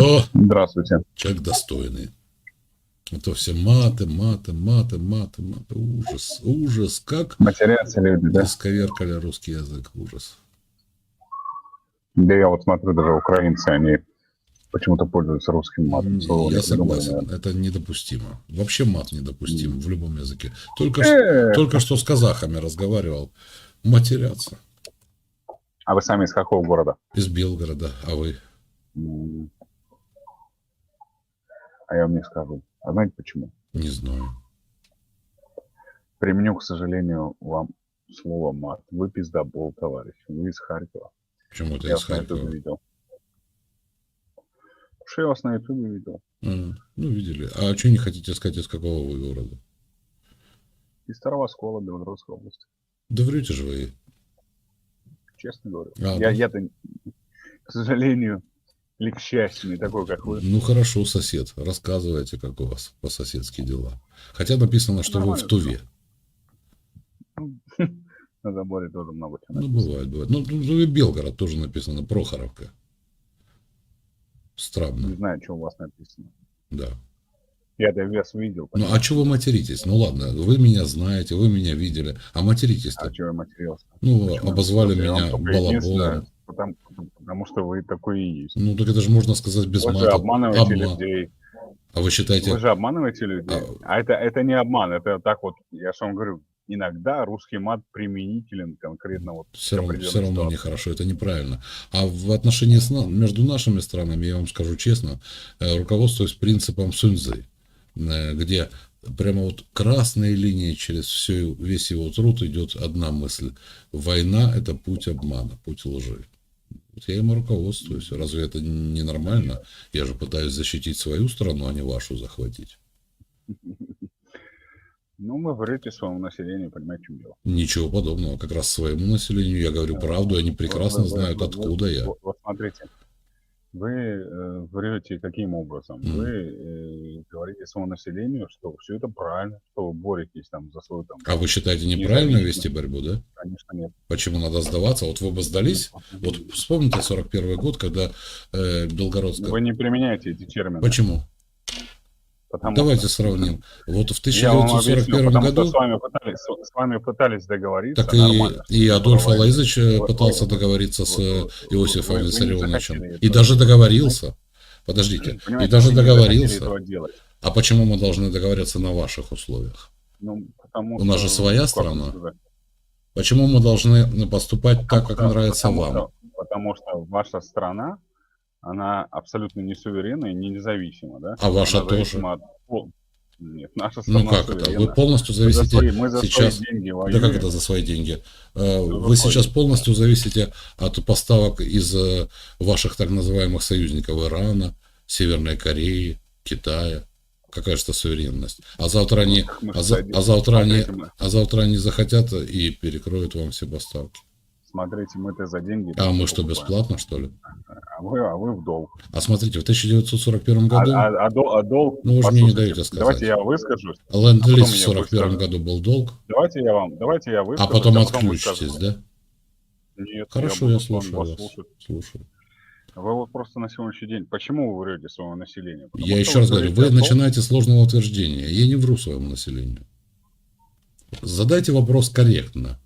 О, Здравствуйте. человек достойный. А то все маты, маты, маты, маты, маты. Ужас, ужас. Как Матерятся люди, да? исковеркали русский язык. Ужас. Да я вот смотрю, даже украинцы, они почему-то пользуются русским матом. Слово Я согласен. наверное. Это недопустимо. Вообще мат недопустим в любом языке. Только, что, Э, только что с казахами разговаривал. Матерятся. А вы сами из какого города? Из Белгорода. А вы? А я вам не скажу. А знаете почему? Не знаю. Применю, к сожалению, вам слово мат. Вы пиздобол, товарищ. Вы из Харькова. Почему это я из Харькова? видел. Потому что я вас на ютубе видел. А, ну, видели. А что не хотите сказать, из какого вы города? Из Старого Оскола, Белгородской области. Да врете же вы. Честно говорю. А, я, ну. я-то, к сожалению, или к счастью, не такой, как вы. Ну хорошо, сосед. Рассказывайте, как у вас по-соседски дела. Хотя написано, что вы в Нормально Туве. На заборе тоже много чего Ну, бывает, бывает. Ну, тут и Белгород тоже написано, Прохоровка. Не Странно, знаю, что у вас написано. да. Я-то вес видел. Ну, а что вы материтесь? Ну, ладно, вы меня знаете, вы меня видели. А материтесь-то? А что я матерился? Ну, Почему? обозвали Я меня балаболом. Потому, потому что вы такой и есть. Ну, так это же можно сказать без вы же мата. обманываете Обман. людей. А вы считаете... Вы же обманываете людей. А, это, это не обман, это так вот, я же вам говорю, иногда русский мат применителен конкретно вот Все равно, все равно нехорошо, это неправильно. А в отношении с между нашими странами, я вам скажу честно, э, руководствуюсь принципом Суньцзы, э, где прямо вот красной линией через всю, весь его труд идет одна мысль. Война – это путь обмана, путь лжи. Вот я ему руководствуюсь. Разве это не нормально? Я же пытаюсь защитить свою страну, а не вашу захватить. Ну, вы врете своему населению, понимаете, в чем дело. Ничего подобного. Как раз своему населению я говорю правду, они прекрасно знают, откуда я. Вот, вот смотрите, вы э, врете каким образом? Вы э, говорите своему населению, что все это правильно, что вы боретесь там за свою там. А вы считаете неправильно вести борьбу, да? Конечно, нет. Почему надо сдаваться? Вот вы бы сдались. Вот вспомните 41 год, когда э, Белгородская... Вы не применяете эти термины. Почему? Потому Давайте что- сравним. Вот в Я вам объясню, 1941 потому что году... с вами пытались, с с вами пытались договориться Так и, и Адольф. Алаизович э, Вы- пытался вы- договориться с вы- э, вы- Иосифом Виссарионовичем. И этого даже договорился. Подождите. И даже договорился. А почему мы должны договориться на ваших условиях? Ну, потому У нас же своя как страна. сказать, Почему мы должны поступать так, как нравится потому вам? что- потому что ваша страна, она абсолютно не суверенна и не независима, да? А ваша Она тоже? от Нет, наша страна Ну как это? суверенна. Вы полностью Мы за зависите свои, мы за сейчас... свои деньги Да воюем. как это за свои деньги? Э, Вы выходит? сейчас полностью зависите от поставок из э, ваших так называемых союзников Ирана, Северной Кореи, Китая. Какая же это суверенность? А завтра они, Как мы а, за- а завтра они, а завтра они захотят и перекроют вам все поставки. Смотрите, мы-то за деньги... А мы что, бесплатно, что ли? А вы, а вы в долг. А смотрите, в 1941 А, году а- а дол- а долг... Ну, вы же мне не даете сказать. Давайте я выскажусь. ленд-лиз потом в я 1941 выскажу. году был долг, Давайте я вам... Давайте я а выскажусь. потом вы отключитесь, скажете. да? Нет, Хорошо, я вами слушаю вас. слушать. Слушаю. Вы вот просто на сегодняшний день... Почему вы врете своему населению? Потому Я еще раз говорю, вы начинаете с ложного утверждения. Я не вру своему населению. Задайте вопрос корректно.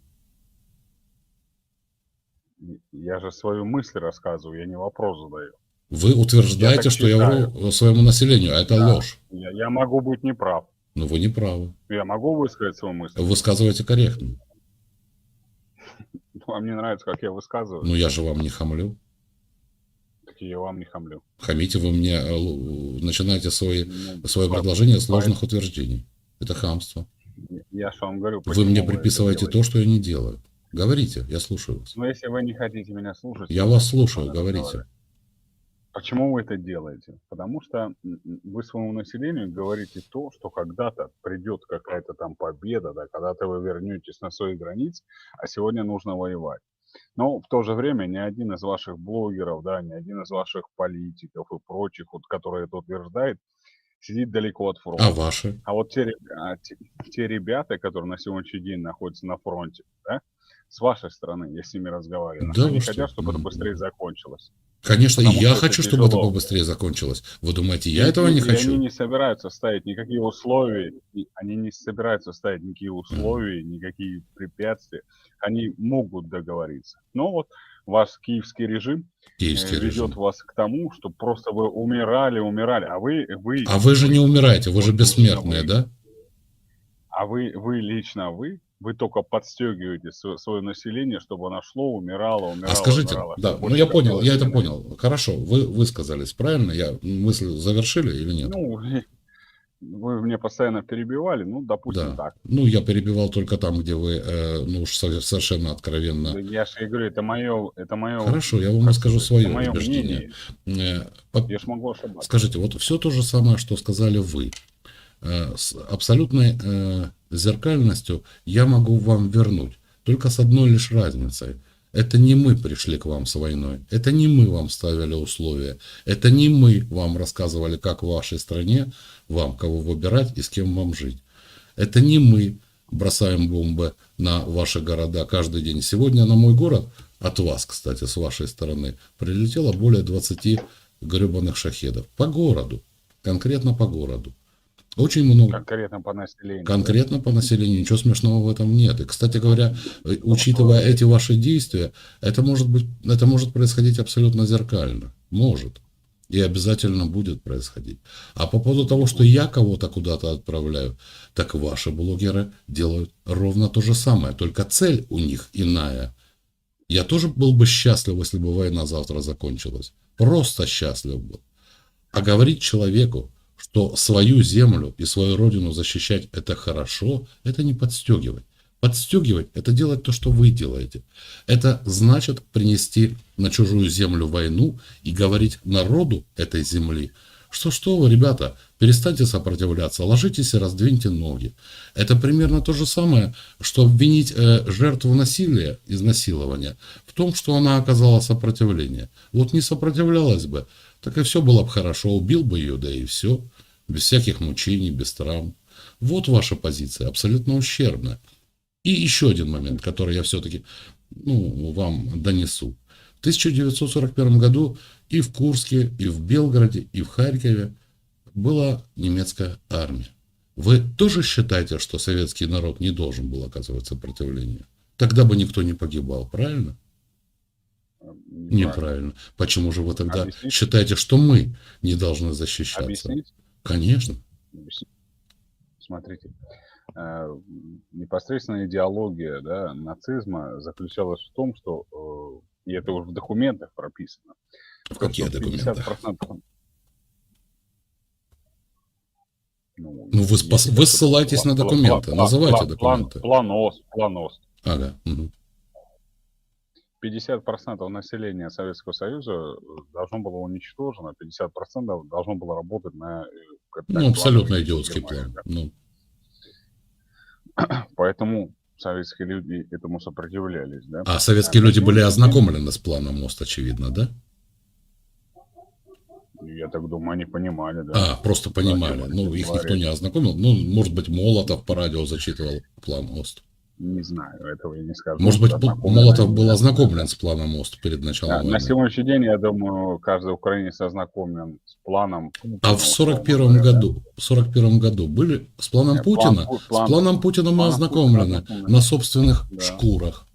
Я же свою мысль рассказываю, я не вопрос задаю. Вы утверждаете, Я что я считаю. вру своему населению, а это Да. ложь. Я, я могу быть неправ. Но вы не правы. Я могу высказать свою мысль. Высказывайте корректно. Вам не нравится, как я высказываю, Но я же вам не хамлю. так я вам не хамлю. Хамите вы мне, э, начинаете свои, Ну, свое по- предложение с ложных утверждений. Это хамство. Я же вам говорю, Вы мне приписываете то, что я не делаю. Говорите, я слушаю вас. Но если вы не хотите меня слушать... Я вас слушаю, говорите. Почему вы это делаете? Потому что вы своему населению говорите то, что когда-то придет какая-то там победа, да, когда-то вы вернетесь на свои границы, а сегодня нужно воевать. Но в то же время ни один из ваших блогеров, да, ни один из ваших политиков и прочих, вот, которые это утверждает, сидит далеко от фронта. А ваши? А вот те, а те, те ребята, которые на сегодняшний день находятся на фронте, да, с вашей стороны, я с ними разговариваю. Да Они хотят, чтобы это быстрее закончилось. Конечно, Потому я что это хочу, чтобы это побыстрее закончилось. Вы думаете, я И- этого и- не и хочу? они не собираются ставить никакие условия, они не собираются ставить никакие условия, никакие препятствия. Они могут договориться. Но вот ваш киевский режим э, Киевский ведет режим. вас к тому, что просто вы умирали, умирали, а вы, вы, А вы же не умираете, вы же бессмертные, вы. да? а вы, вы лично вы, вы только подстегиваете сво- свое население, чтобы оно шло, умирало, умирало, А скажите, умирало. да, ну я понял, я это понял. Хорошо, вы высказались, правильно? Я мысль завершили или нет? Ну, вы мне постоянно перебивали, ну, допустим, Да. так. Ну, я перебивал только там, где вы, э, ну уж со- совершенно откровенно. Да Я же говорю, это мое, это мое, Хорошо, я вам расскажу свое мое убеждение. мнение. Э, Я ж могу ошибаться. Скажите, вот все то же самое, что сказали вы. Э, С абсолютной э, зеркальностью я могу вам вернуть. Только с одной лишь разницей. Это не мы пришли к вам с войной. Это не мы вам ставили условия. Это не мы вам рассказывали, как в вашей стране вам кого выбирать и с кем вам жить. Это не мы бросаем бомбы на ваши города каждый день. Сегодня на мой город, от вас, кстати, с вашей стороны, прилетело более 20 гребаных шахедов. По городу. Конкретно по городу. Очень много. Конкретно по населению. Конкретно по населению ничего смешного в этом нет. И, кстати говоря, э, учитывая эти ваши действия, это может быть, это может происходить абсолютно зеркально. Может. И обязательно будет происходить. А по поводу того, что я кого-то куда-то отправляю, так ваши блогеры делают ровно то же самое, только цель у них иная. Я тоже был бы счастлив, если бы война завтра закончилась. Просто счастлив был. А говорить человеку, что свою землю и свою родину защищать это хорошо, это не подстегивать. Подстегивать – это делать то, что вы делаете. Это значит принести на чужую землю войну и говорить народу этой земли, что что вы, ребята, перестаньте сопротивляться, ложитесь и раздвиньте ноги. Это примерно то же самое, что обвинить э, жертву насилия, изнасилования, в том, что она оказала сопротивление. Вот не сопротивлялась бы, так и все было бы хорошо, убил бы ее, да и все, без всяких мучений, без травм. Вот ваша позиция, абсолютно ущербная. И еще один момент, который я все-таки ну, вам донесу. В 1941 году и в Курске, и в Белгороде, и в Харькове была немецкая армия. Вы тоже считаете, что советский народ не должен был оказывать сопротивление? Тогда бы никто не погибал, правильно? Неправильно. Неправильно. Почему же вы тогда Объясните. считаете, что мы не должны защищаться? Объяснить? Конечно. Смотрите, э, непосредственно идеология да, нацизма заключалась в том, что, э, и это уже в документах прописано, В каких документах? 50%, ну, Ну, вы спас- вы ссылаетесь на план- документы, план- называйте план- документы. План, план ОСТ, план ОСТ. Ага. мгм. 50% населения Советского Союза э, должно было уничтожено, 50% должно было работать на... э, Ну, абсолютно идиотский план. Ну, Поэтому советские люди этому сопротивлялись, да? а советские А люди были ознакомлены с планом МОСТ, очевидно, да? Я так думаю, они понимали, да. А, просто понимали. Ну, их никто не ознакомил. Ну, может быть, Молотов по радио зачитывал план МОСТ. Не знаю, этого я не скажу. Может быть, Молотов был да. ознакомлен с планом МОСТ перед Да, началом на войны. сегодняшний день, я думаю, каждый украинец ознакомлен с планом Путина. А в условно 41 говоря, да. году, в 41 году были с планом Нет, план Путина, Пу- с план- планом Путина мы план ознакомлены Путина на собственных Да. шкурах.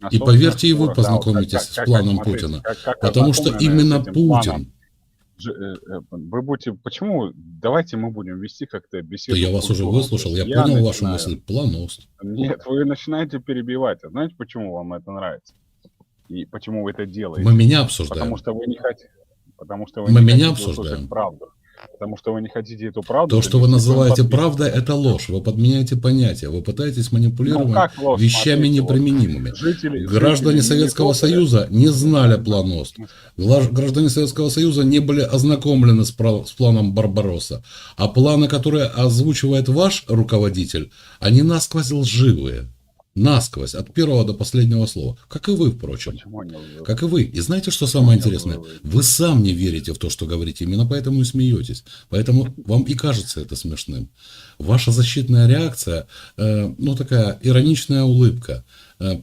На И собственных поверьте, и вы шкурах, да, вот познакомитесь как- с планом как, Путина. как- как Потому что именно с этим планом. Э, э, Вы будете... Почему? Давайте мы будем вести как-то да беседу. я вас уже выслушал, я есть понял вашу начинаю- мысль, план МОСТ. Нет, вы начинаете перебивать. А знаете, почему вам это нравится? И почему вы это делаете? Мы меня обсуждаем. Потому что вы не хотите. Потому что вы Мы не меня хотите обсуждаем. правду. Потому что вы не хотите эту правду. То, что вы называете правдой, это ложь. Вы подменяете понятия. Вы пытаетесь манипулировать Ну, ложь? вещами Смотрите, неприменимыми. Жители, Граждане жители Советского Миннесоты, Союза не знали план ОСТ. Граждане Советского Союза не были ознакомлены с, пра- с планом Барбаросса. А планы, которые озвучивает ваш руководитель, они насквозь лживые. Насквозь, от первого до последнего слова. Как и вы, впрочем. Как и вы. И знаете, что самое интересное? Вы сам не верите в то, что говорите. Именно поэтому и смеетесь. Поэтому вам и кажется это смешным. Ваша защитная реакция, э, ну такая ироничная улыбка, э,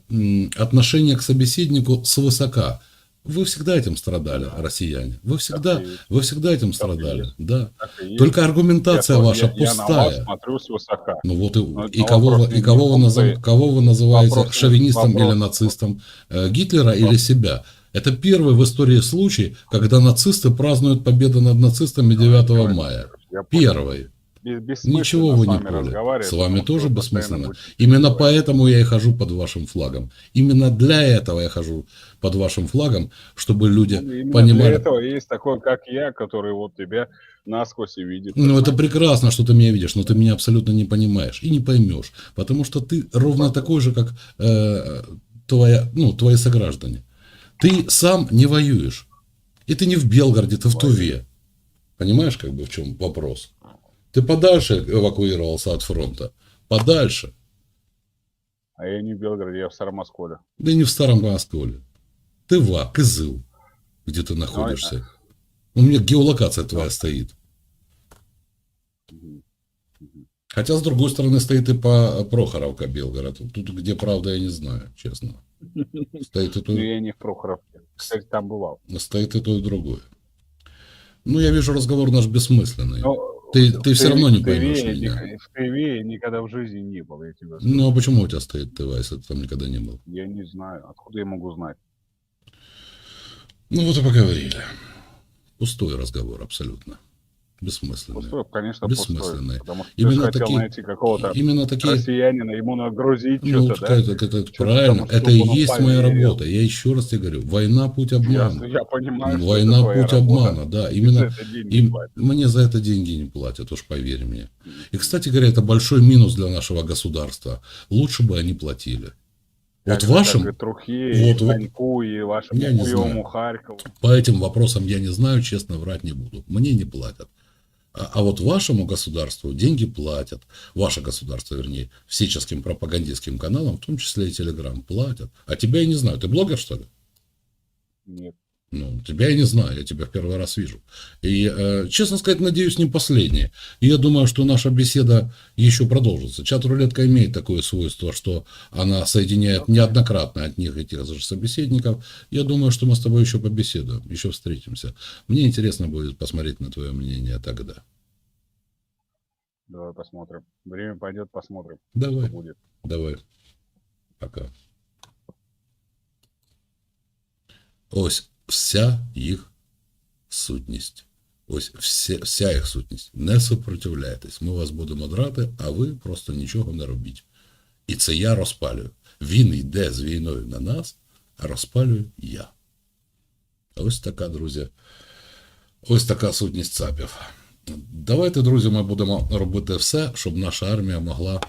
отношение к собеседнику свысока. Вы всегда этим страдали, россияне. Вы всегда, вы всегда этим страдали. Да. Только Я аргументация то- ваша я- Я на вас пустая. смотрю свысока. Ну вот и, Но- и кого, вопрос и кого, вы назов- кого вы называете вопрос- шовинистом вопрос- или нацистом? Э, Гитлера или себя? Это первый в истории случай, когда нацисты празднуют победу над нацистами 9 мая. Я. Первый. Ничего вы не поняли. С вами тоже бессмысленно. Именно поэтому я и хожу под вашим флагом. Именно для этого я хожу под вашим флагом, чтобы люди Ну, Именно понимали. Для этого есть такой, как я, который вот тебя насквозь и видит. Ну, это прекрасно, что ты меня видишь, но ты меня абсолютно не понимаешь и не поймешь, потому что ты ровно такой же, как э, твоя, ну, твои сограждане. Ты сам не воюешь. И ты не в Белгороде, ты в Туве. Понимаешь, как бы в чем вопрос? Ты подальше эвакуировался от фронта. Подальше. А я не в Белгороде, я в Сарамосколе. Да и не в Старом Москве. Ты в А, Кызыл, где ты находишься. У меня геолокация твоя стоит. Хотя, с другой стороны, стоит и по Прохоровка Белгород. Тут, где правда, я не знаю, честно. Стоит и то, Ну, я не в Прохоровке. Кстати, там бывал. стоит и то, и другое. Ну, я вижу, разговор наш бессмысленный. Но Ты- ты Тыве- равно не поймешь меня. В я никогда в жизни не был, я скажу. Ну, а почему у тебя стоит ТВ, если ты там никогда не был? Я не знаю, откуда я могу знать. Ну, вот и поговорили. Пустой разговор абсолютно. Бессмысленный. Пустой, конечно, Бессмысленный. пустой. Потому что Именно ты такие- найти какого-то Именно такие... россиянина, ему нагрузить Ну, что-то, да? это, это- это правильно. там, Это и есть моя поверил. работа. Я еще раз тебе говорю. Война – путь Я, обмана. я понимаю, что Война путь работа. обмана, да. Именно им, мне за это деньги не платят, уж поверь мне. И, кстати говоря, это большой минус для нашего государства. Лучше бы они платили. Вот Так же, вашим, как и Трухе, вот Таньку, и вашему Я не хуевому знаю. Харькову. по этим вопросам я не знаю, честно врать не буду. Мне не платят. А, а вот вашему государству деньги платят. Ваше государство, вернее, всяческим пропагандистским каналам, в том числе и Телеграм, платят. А тебя я не знаю. Ты блогер, что ли? Нет. Ну, тебя я не знаю, я тебя в первый раз вижу. И, э, честно сказать, надеюсь, не последний. И я думаю, что наша беседа еще продолжится. Чат-рулетка имеет такое свойство, что она соединяет неоднократно от них и тех же собеседников. Я думаю, что мы с тобой еще побеседуем, еще встретимся. Мне интересно будет посмотреть на твое мнение тогда. Давай посмотрим. Время пойдет, посмотрим, Давай, будет. давай. Пока. Ось вся їх сутність. Ось вся, вся їх сутність. Не супротивляйтесь. Ми вас будемо драти, а ви просто нічого не робіть. І це я розпалюю. Він йде з війною на нас, а розпалюю я. Ось така, друзі. Ось така сутність ЦАПів. Давайте, друзі, ми будемо робити все, щоб наша армія могла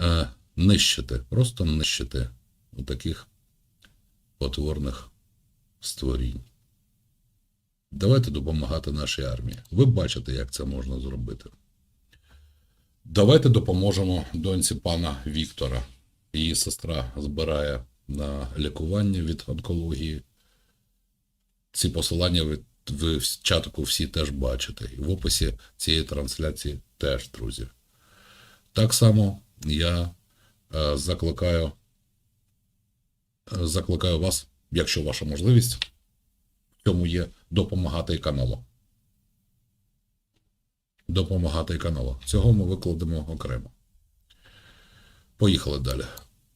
е, нищити, просто нищити у таких потворних створінь. Давайте допомагати нашій армії. Ви бачите, як це можна зробити. Давайте допоможемо доньці пана Віктора. Її сестра збирає на лікування від онкології. Ці посилання ви, ви в чатику всі теж бачите. І в описі цієї трансляції теж, друзі. Так само я е, закликаю, е, закликаю вас, якщо ваша можливість, в цьому є допомагати каналу. Допомагати каналу. Цього ми викладемо окремо. Поїхали далі.